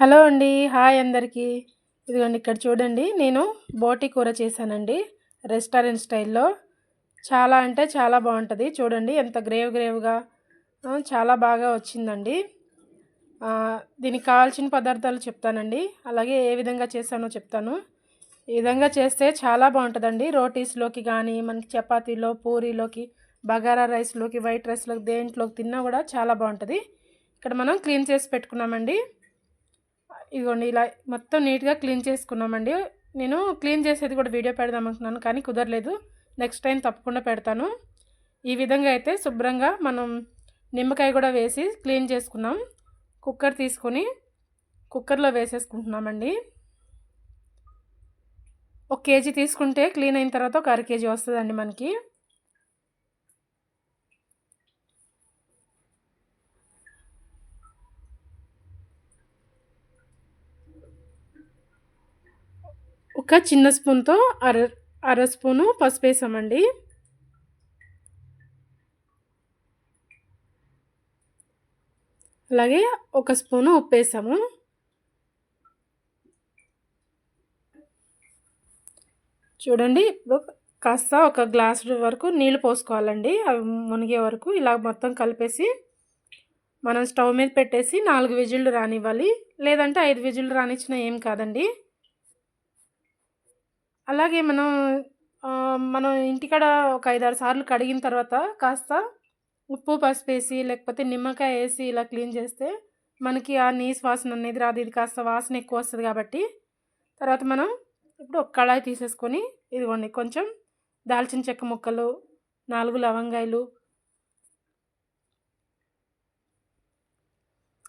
Hello అండి hi అందరికీ. ఇదిగోండి ఇక్కడ చూడండి నేను బోటి కూర చేశానండి రెస్టారెంట్ స్టైల్లో. చాలా అంటే చాలా బాగుంటుంది చూడండి ఎంత గ్రేవ్ గ్రేవ్గా చాలా బాగా వచ్చిందండి. దీనికి కావాల్సిన పదార్థాలు చెప్తానండి అలాగే ఏ విధంగా చేశానో చెప్తాను. ఈ విధంగా చేస్తే చాలా బాగుంటుందండి రోటీస్లోకి కానీ మనకి చపాతీలో పూరీలోకి బగారా రైస్లోకి వైట్ రైస్లోకి దేంట్లోకి తిన్నా కూడా చాలా బాగుంటుంది. ఇక్కడ మనం క్లీన్ చేసి పెట్టుకున్నామండి. ఇదిగోండి ఇలా మొత్తం నీట్గా క్లీన్ చేసుకున్నామండి. నేను క్లీన్ చేసేది కూడా వీడియో పెడదాం అనుకున్నాను కానీ కుదరలేదు. నెక్స్ట్ టైం తప్పకుండా పెడతాను. ఈ విధంగా అయితే శుభ్రంగా మనం నిమ్మకాయ కూడా వేసి క్లీన్ చేసుకున్నాం. కుక్కర్ తీసుకొని కుక్కర్లో వేసేసుకుంటున్నామండి. ఒక కేజీ తీసుకుంటే క్లీన్ అయిన తర్వాత ఒక అర కేజీ వస్తుందండి మనకి. ఒక చిన్న స్పూన్తో అర అర స్పూను పసుపు వేసామండి. అలాగే ఒక స్పూను ఉప్పు వేసాము. చూడండి ఇప్పుడు కాస్త ఒక గ్లాస్ వరకు నీళ్ళు పోసుకోవాలండి. అవి మునిగే వరకు ఇలా మొత్తం కలిపేసి మనం స్టవ్ మీద పెట్టేసి నాలుగు విజిల్లు రానివ్వాలి. లేదంటే ఐదు విజిల్లు రానిచ్చినా ఏం కాదండి. అలాగే మనం మనం ఇంటికాడ ఒక ఐదారు సార్లు కడిగిన తర్వాత కాస్త ఉప్పు పసుపు వేసి లేకపోతే నిమ్మకాయ వేసి ఇలా క్లీన్ చేస్తే మనకి ఆ నీసు వాసన అనేది రాదు. ఇది కాస్త వాసన ఎక్కువ వస్తుంది కాబట్టి. తర్వాత మనం ఇప్పుడు ఒక కళాయి తీసేసుకొని ఇదిగోండి కొంచెం దాల్చిన చెక్క ముక్కలు నాలుగు లవంగాయలు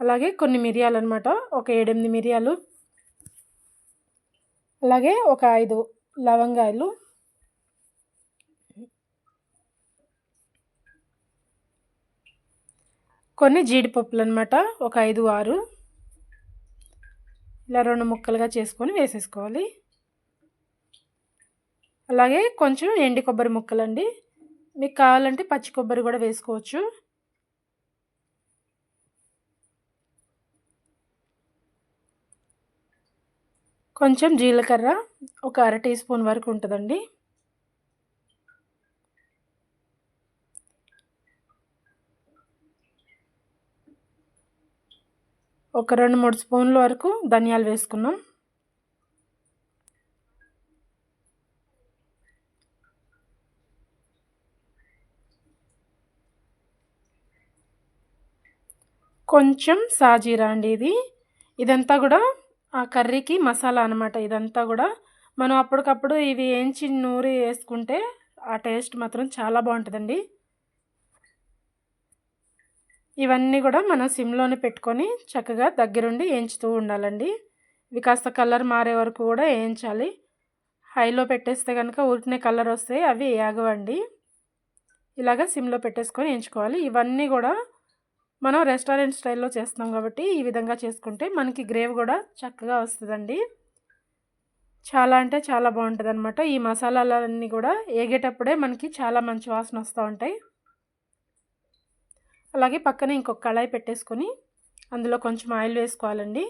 అలాగే కొన్ని మిరియాలు అనమాట ఒక ఏడెనిమిది మిరియాలు. అలాగే ఒక ఐదు లవంగాయలు. కొన్ని జీడిపప్పులు అనమాట ఒక ఐదు ఆరు. ఇలా రెండు ముక్కలుగా చేసుకొని వేసేసుకోవాలి. అలాగే కొంచెం ఎండి కొబ్బరి ముక్కలండి. మీకు కావాలంటే పచ్చి కొబ్బరి కూడా వేసుకోవచ్చు. కొంచెం జీలకర్ర ఒక అర టీ స్పూన్ వరకు ఉంటుందండి. ఒక రెండు మూడు స్పూన్ల వరకు ధనియాలు వేసుకున్నాం. కొంచెం సాజీరా అండి ఇది. ఇదంతా కూడా ఆ కర్రీకి మసాలా అనమాట ఇదంతా కూడా. మనం అప్పటికప్పుడు ఇవి వేయించి నూరి వేసుకుంటే ఆ టేస్ట్ మాత్రం చాలా బాగుంటుందండి. ఇవన్నీ కూడా మనం సిమ్లోనే పెట్టుకొని చక్కగా దగ్గరుండి వేయించుతూ ఉండాలండి. ఇవి కాస్త కలర్ మారే వరకు కూడా వేయించాలి హైలో పెట్టేస్తే కనుక ఉరికిన కలర్ వస్తే అవి ఆగవండి ఇలాగ సిమ్లో పెట్టేసుకొని వేయించుకోవాలి ఇవన్నీ కూడా మనం రెస్టారెంట్ స్టైల్లో చేస్తున్నాం కాబట్టి ఈ విధంగా చేసుకుంటే మనకి గ్రేవ్ కూడా చక్కగా వస్తుందండి. చాలా అంటే చాలా బాగుంటుంది అనమాట ఈ మసాలాలన్నీ కూడా ఏగేటప్పుడే మనకి చాలా మంచి వాసన వస్తూ ఉంటాయి. అలాగే పక్కన ఇంకొక కళాయి పెట్టేసుకొని అందులో కొంచెం ఆయిల్ వేసుకోవాలండి.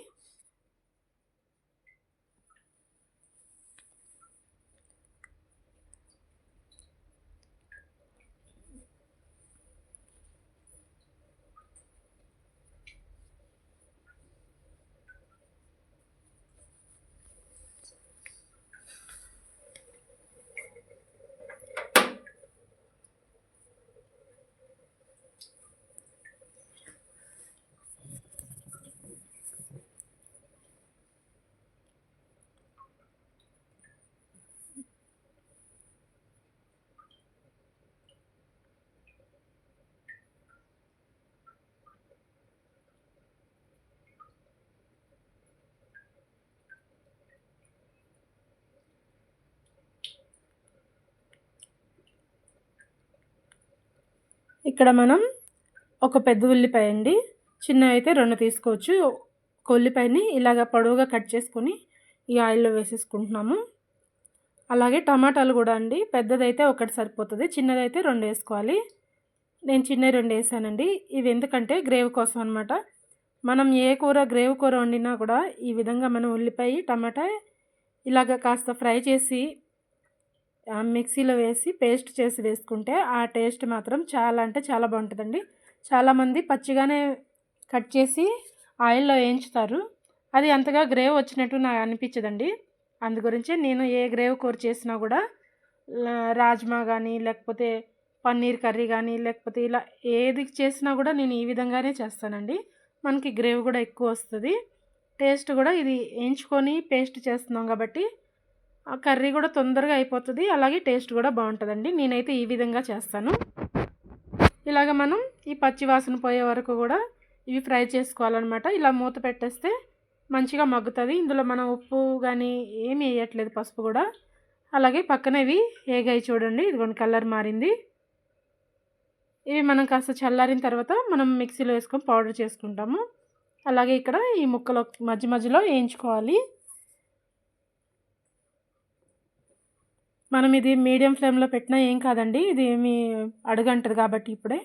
ఇక్కడ మనం ఒక పెద్ద ఉల్లిపాయ అండి. చిన్నవి అయితే రెండు తీసుకోవచ్చు. ఒక ఉల్లిపాయని ఇలాగ పొడవుగా కట్ చేసుకొని ఈ ఆయిల్లో వేసేసుకుంటున్నాము. అలాగే టమాటాలు కూడా అండి. పెద్దదైతే ఒకటి సరిపోతుంది చిన్నదైతే రెండు వేసుకోవాలి. నేను చిన్న రెండు వేసానండి. ఇవి ఎందుకంటే గ్రేవీ కోసం అనమాట మనం ఏ కూర గ్రేవ్ కూర వండినా కూడా ఈ విధంగా మనం ఉల్లిపాయ టమాటా ఇలాగ కాస్త ఫ్రై చేసి మిక్సీలో వేసి పేస్ట్ చేసి వేసుకుంటే ఆ టేస్ట్ మాత్రం చాలా అంటే చాలా బాగుంటుందండి. చాలామంది పచ్చిగానే కట్ చేసి ఆయిల్లో వేయించుతారు. అది అంతగా గ్రేవ్ వచ్చినట్టు నాకు అనిపించదండి. అందు గురించి నేను ఏ గ్రేవ్ కూర చేసినా కూడా రాజ్మా కానీ లేకపోతే పన్నీర్ కర్రీ కానీ లేకపోతే ఇలా ఏది చేసినా కూడా నేను ఈ విధంగానే చేస్తానండి. మనకి గ్రేవ్ కూడా ఎక్కువ వస్తుంది. టేస్ట్ కూడా ఇది వేయించుకొని పేస్ట్ చేస్తున్నాం కాబట్టి కర్రీ కూడా తొందరగా అయిపోతుంది. అలాగే టేస్ట్ కూడా బాగుంటుందండి. నేనైతే ఈ విధంగా చేస్తాను. ఇలాగ మనం ఈ పచ్చి వాసన పోయే వరకు కూడా ఇవి ఫ్రై చేసుకోవాలన్నమాట. ఇలా మూత పెట్టేస్తే మంచిగా మగ్గుతుంది. ఇందులో మనం ఉప్పు కానీ ఏమి వేయట్లేదు పసుపు కూడా. అలాగే పక్కన ఇవి ఏగాయి చూడండి. ఇదిగోండి కలర్ మారింది. ఇవి మనం కాస్త చల్లారిన తర్వాత మనం మిక్సీలో వేసుకొని పౌడర్ చేసుకుంటాము. అలాగే ఇక్కడ ఈ ముక్కలు మధ్య మధ్యలో వేయించుకోవాలి. మనం ఇది మీడియం ఫ్లేమ్లో పెట్టినా ఏం కాదండి. ఇది మీ అడుగంటది కాబట్టి ఇప్పుడే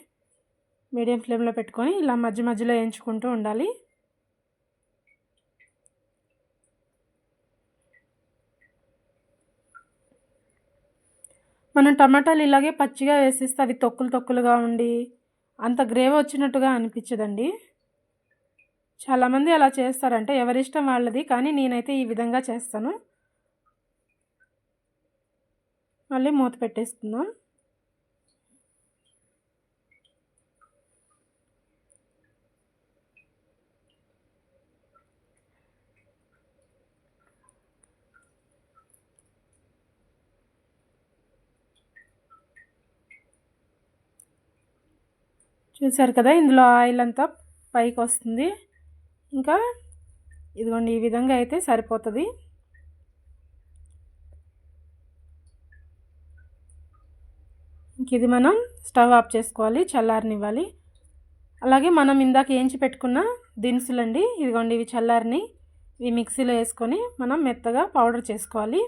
మీడియం ఫ్లేమ్లో పెట్టుకొని ఇలా మధ్య మధ్యలో వేయించుకుంటూ ఉండాలి. మనం టమాటాలు ఇలాగే పచ్చిగా వేసేస్తే అవి తొక్కులు తొక్కులుగా ఉండి అంత గ్రేవ్ వచ్చినట్టుగా అనిపించదండి. చాలామంది అలా చేస్తారంటే ఎవరిష్టం వాళ్ళది కానీ నేనైతే ఈ విధంగా చేస్తాను. మళ్ళీ మూత పెట్టేసుకుందాం. చూసారు కదా ఇందులో ఆయిల్ అంతా పైకి వస్తుంది. ఇంకా ఇదిగోండి ఈ విధంగా అయితే సరిపోతుంది. ఇది మనం స్టవ్ ఆఫ్ చేసుకోవాలి చల్లారనివ్వాలి. అలాగే మనం ఇందాక ఏంచి పెట్టుకున్న దినుసులండి ఇదిగోండి ఇవి చల్లారిని ఇవి మిక్సీలో వేసుకొని మనం మెత్తగా పౌడర్ చేసుకోవాలి.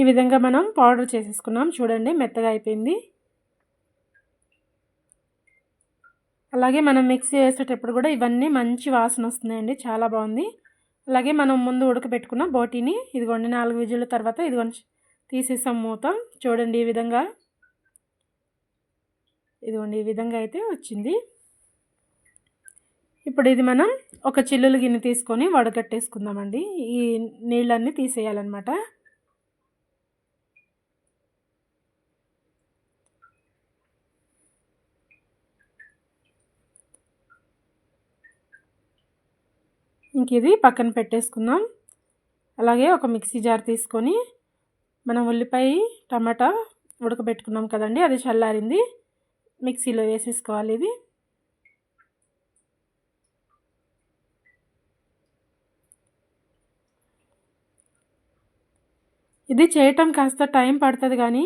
ఈ విధంగా మనం పౌడర్ చేసేసుకున్నాం. చూడండి మెత్తగా అయిపోయింది. అలాగే మనం మిక్సీ వేసేటప్పుడు కూడా ఇవన్నీ మంచి వాసన వస్తున్నాయండి చాలా బాగుంది. అలాగే మనం ముందు ఉడకబెట్టుకున్న బోటీని ఇదిగోండి నాలుగు విజుల తర్వాత ఇదిగోండి తీసేసాం మూత. చూడండి ఈ విధంగా. ఇదిగోండి ఈ విధంగా అయితే వచ్చింది. ఇప్పుడు ఇది మనం ఒక చిల్లులు గిన్నె తీసుకొని వడగట్టేసుకుందామండి. ఈ నీళ్ళన్నీ తీసేయాలన్నమాట. ఇంక ఇది పక్కన పెట్టేసుకుందాం. అలాగే ఒక మిక్సీ జార్ తీసుకొని మనం ఉల్లిపాయ టమాటా ఉడకబెట్టుకున్నాం కదండి అది చల్లారింది. మిక్సీలో వేసేసుకోవాలి ఇది. ఇది చేయటం కాస్త టైం పడుతుంది కానీ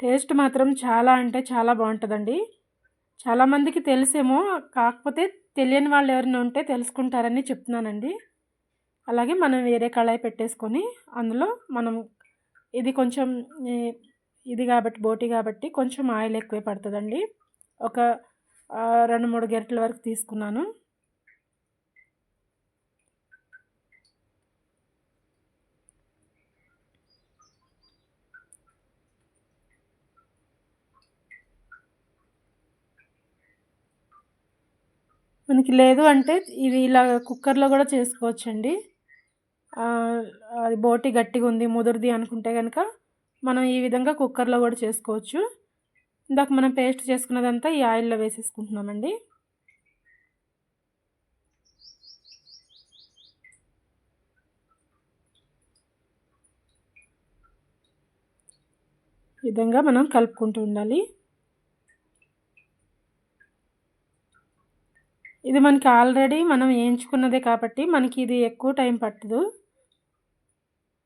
టేస్ట్ మాత్రం చాలా అంటే చాలా బాగుంటుందండి. చాలామందికి తెలిసేమో కాకపోతే తెలియని వాళ్ళు ఎవరైనా ఉంటే తెలుసుకుంటారని చెప్తున్నానండి. అలాగే మనం వేరే కళాయి పెట్టేసుకొని అందులో మనం ఇది కొంచెం ఇది కాబట్టి బోటి కాబట్టి కొంచెం ఆయిల్ ఎక్కువే పడుతుందండి. ఒక రెండు మూడు గెరట్ల వరకు తీసుకున్నాను. మనకి లేదు అంటే ఇది ఇలా కుక్కర్లో కూడా చేసుకోవచ్చండి. అది బోటి గట్టిగా ఉంది ముదురుది అనుకుంటే కనుక మనం ఈ విధంగా కుక్కర్లో కూడా చేసుకోవచ్చు. ఇందాక మనం పేస్ట్ చేసుకున్నదంతా ఈ ఆయిల్లో వేసేసుకుంటున్నామండి. విధంగా మనం కలుపుకుంటూ ఉండాలి. ఇది మనకి ఆల్రెడీ మనం వేయించుకున్నదే కాబట్టి మనకి ఇది ఎక్కువ టైం పట్టదు.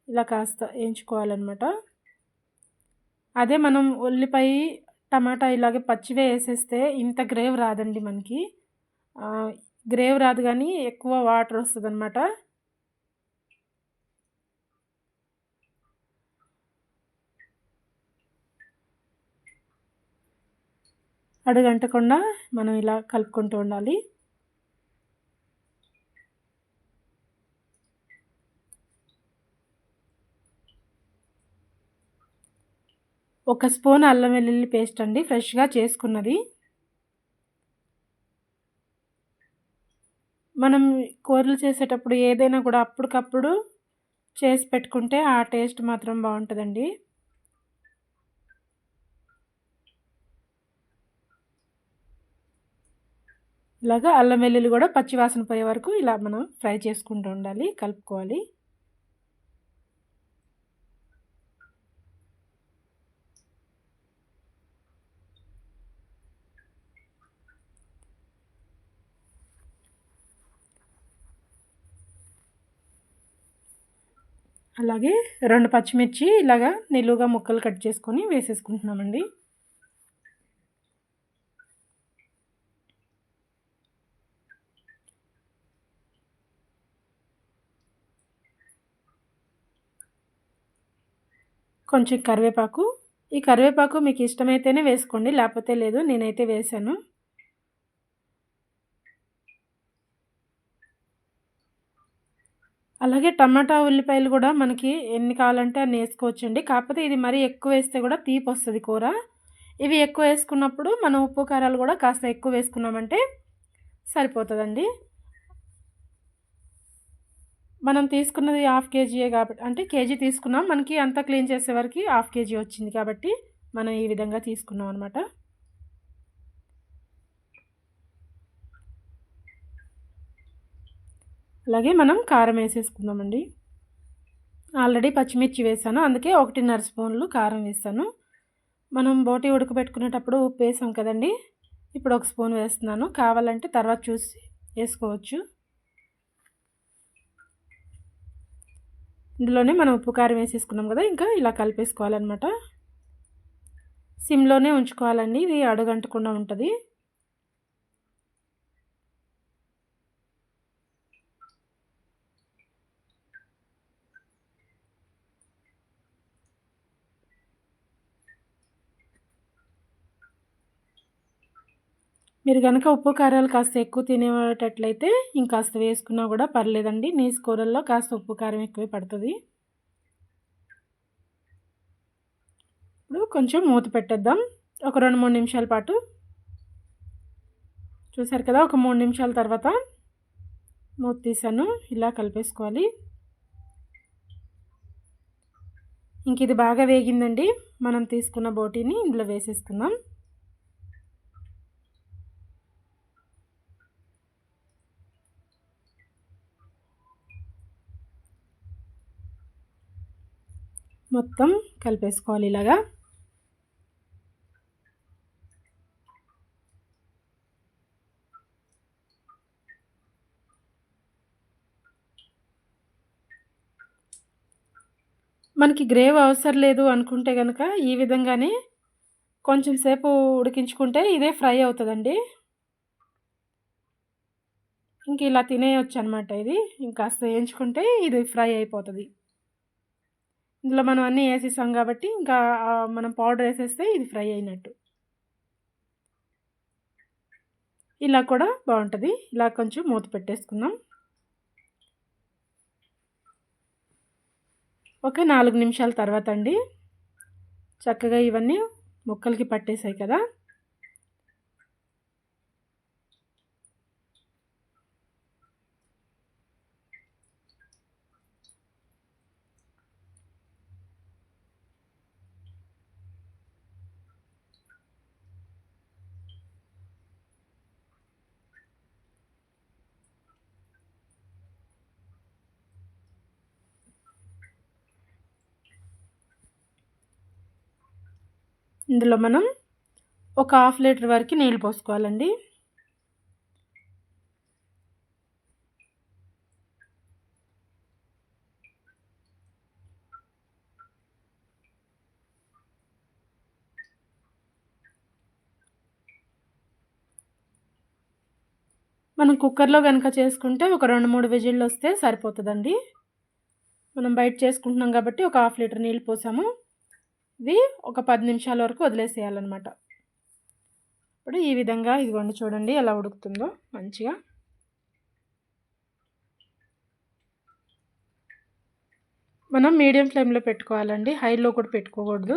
ఇలా కాస్త వేయించుకోవాలన్నమాట. అదే మనం ఉల్లిపాయ టమాటా ఇలాగే పచ్చివే వేసేస్తే ఇంత గ్రేవ్ రాదండి మనకి. గ్రేవ్ రాదు కానీ ఎక్కువ వాటర్ వస్తుంది అనమాట అడుగంటకుండా మనం ఇలా కలుపుకుంటూ ఉండాలి. ఒక స్పూన్ అల్లం వెల్లుల్లి పేస్ట్ అండి ఫ్రెష్గా చేసుకున్నది. మనం కూరలు చేసేటప్పుడు ఏదైనా కూడా అప్పటికప్పుడు చేసి పెట్టుకుంటే ఆ టేస్ట్ మాత్రం బాగుంటుందండి. ఇలాగా అల్లం వెల్లుల్లి కూడా పచ్చివాసన పోయే వరకు ఇలా మనం ఫ్రై చేసుకుంటూ ఉండాలి కలుపుకోవాలి. అలాగే రెండు పచ్చిమిర్చి ఇలాగా నిలువుగా ముక్కలు కట్ చేసుకొని వేసేసుకుంటున్నామండి. కొంచెం కరివేపాకు. ఈ కరివేపాకు మీకు ఇష్టమైతేనే వేసుకోండి లేకపోతే లేదు నేనైతే వేసాను అలాగే టమాటా ఉల్లిపాయలు కూడా మనకి ఎన్ని కావాలంటే అన్ని వేసుకోవచ్చండి. కాకపోతే ఇది మరీ ఎక్కువ వేస్తే కూడా తీపి వస్తుంది కూర. ఇవి ఎక్కువ వేసుకున్నప్పుడు మనం ఉప్పు కారాలు కూడా కాస్త ఎక్కువ వేసుకున్నామంటే సరిపోతుందండి. మనం తీసుకున్నది హాఫ్ కేజీయే కాబట్టి అంటే కేజీ తీసుకున్నాం. మనకి అంతా క్లీన్ చేసే వరకు హాఫ్ కేజీ వచ్చింది కాబట్టి మనం ఈ విధంగా తీసుకున్నాం అనమాట అలాగే మనం కారం వేసేసుకుందామండి. ఆల్రెడీ పచ్చిమిర్చి వేసాను అందుకే ఒకటిన్నర స్పూన్లు కారం వేసాను. మనం బోటి ఉడకబెట్టుకునేటప్పుడు ఉప్పు వేసాం కదండి ఇప్పుడు ఒక స్పూన్ వేస్తున్నాను. కావాలంటే తర్వాత చూసి వేసుకోవచ్చు. ఇందులోనే మనం ఉప్పు కారం వేసేసుకున్నాం కదా ఇంకా ఇలా కలిపేసుకోవాలన్నమాట. సిమ్లోనే ఉంచుకోవాలండి ఇది అడుగంటకుండా ఉంటుంది. మీరు కనుక ఉప్పు కారాలు కాస్త ఎక్కువ తినేటట్లయితే ఇంకాస్త వేసుకున్నా కూడా పర్లేదండి. నీసు కూరల్లో కాస్త ఉప్పు కారం ఎక్కువే పడుతుంది. ఇప్పుడు కొంచెం మూత పెట్టేద్దాం. ఒక రెండు మూడు నిమిషాల పాటు. చూసారు కదా ఒక మూడు నిమిషాల తర్వాత మూత తీసాను. ఇలా కలిపేసుకోవాలి. ఇంక ఇది బాగా వేగిందండి. మనం తీసుకున్న బోటీని ఇందులో వేసేసుకుందాం. మొత్తం కలిపేసుకోవాలి ఇలాగా. మనకి గ్రేవ్ అవసరం లేదు అనుకుంటే కనుక ఈ విధంగానే కొంచెం సేపు ఉడికించుకుంటే ఇదే ఫ్రై అవుతుందండి. ఇంక ఇలా తినేయచ్చు అనమాట ఇది. ఇంకాస్త వేయించుకుంటే ఇది ఫ్రై అయిపోతుంది. ఇందులో మనం అన్నీ వేసేసాం కాబట్టి ఇంకా మనం పౌడర్ వేసేస్తే ఇది ఫ్రై అయినట్టు. ఇలా కూడా బాగుంటుంది. ఇలా కొంచెం మూత పెట్టేసుకుందాం. ఒక నాలుగు నిమిషాల తర్వాత అండి. చక్కగా ఇవన్నీ ముక్కలకి పట్టేసాయి కదా. ఇందులో మనం ఒక హాఫ్ లీటర్ వరకు నీళ్ళు పోసుకోవాలండి. మనం కుక్కర్లో కనుక చేసుకుంటే ఒక రెండు మూడు విజిల్లు వస్తే సరిపోతుందండి. మనం బయట చేసుకుంటున్నాం కాబట్టి ఒక హాఫ్ లీటర్ నీళ్ళు పోసాము. ఇది ఒక పది నిమిషాల వరకు వదిలేసేయాలన్నమాట. ఇప్పుడు ఈ విధంగా ఇదిగోండి చూడండి ఎలా ఉడుకుతుందో మంచిగా. మనం మీడియం ఫ్లేమ్లో పెట్టుకోవాలండి. హైలో కూడా పెట్టుకోకూడదు.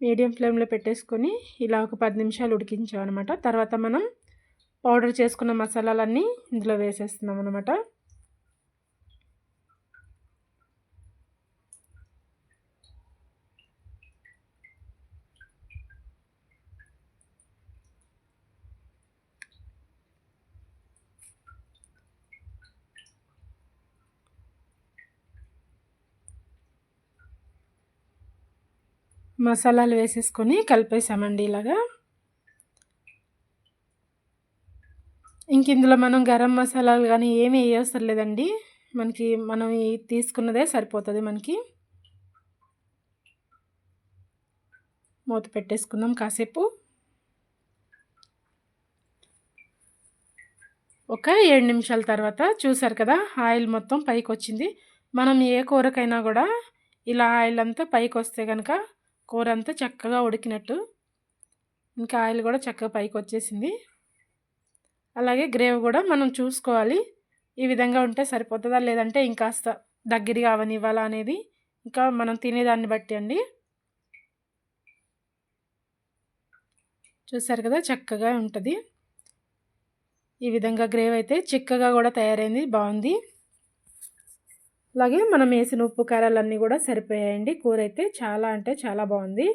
మీడియం ఫ్లేమ్లో పెట్టేసుకొని ఇలా ఒక పది నిమిషాలు ఉడికించామన్నమాట. తర్వాత మనం పౌడర్ చేసుకున్న మసాలాలన్నీ ఇందులో వేసేస్తున్నాం అనమాట మసాలాలు వేసేసుకొని కలిపేసామండి ఇలాగా. ఇంక ఇందులో మనం గరం మసాలాలు కానీ ఏమీ వేయవసరం లేదండి మనకి మనం తీసుకున్నదే సరిపోతుంది మనకి. మూత పెట్టేసుకుందాం కాసేపు. ఒక ఏడు నిమిషాల తర్వాత చూసారు కదా ఆయిల్ మొత్తం పైకి వచ్చింది మనం ఏ కూరకైనా కూడా ఇలా ఆయిల్ అంతా పైకి వస్తే కనుక కూర అంతా చక్కగా ఉడికినట్టు. ఇంకా ఆయిల్ కూడా చక్కగా పైకి వచ్చేసింది. అలాగే గ్రేవీ కూడా మనం చూసుకోవాలి. ఈ విధంగా ఉంటే సరిపోతుందా లేదంటే ఇంకాస్త దగ్గరగా అవనివ్వాలా అనేది ఇంకా మనం తినేదాన్ని బట్టి అండి. చూసారు కదా చక్కగా ఉంటుంది. ఈ విధంగా గ్రేవీ అయితే చిక్కగా కూడా తయారైంది బాగుంది. అలాగే మనం వేసిన ఉప్పు కారాలన్నీ కూడా సరిపోయాయండి. కూర అయితే చాలా అంటే చాలా బాగుంది.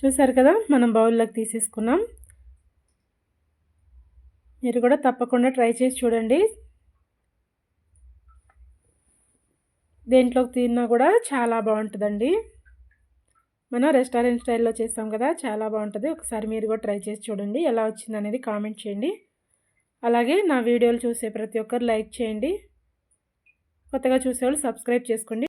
చూసారు కదా మనం బౌల్లోకి తీసేసుకున్నాం. మీరు కూడా తప్పకుండా ట్రై చేసి చూడండి. దేంట్లోకి తిన్నా కూడా చాలా బాగుంటుందండి. మనం రెస్టారెంట్ స్టైల్లో చేస్తాం కదా చాలా బాగుంటుంది. ఒకసారి మీరు కూడా ట్రై చేసి చూడండి ఎలా వచ్చింది అనేది కామెంట్ చేయండి. అలాగే నా వీడియోలు చూసే ప్రతి ఒక్కరు లైక్ చేయండి. కొత్తగా చూసేవాళ్ళు సబ్స్క్రైబ్ చేసుకోండి.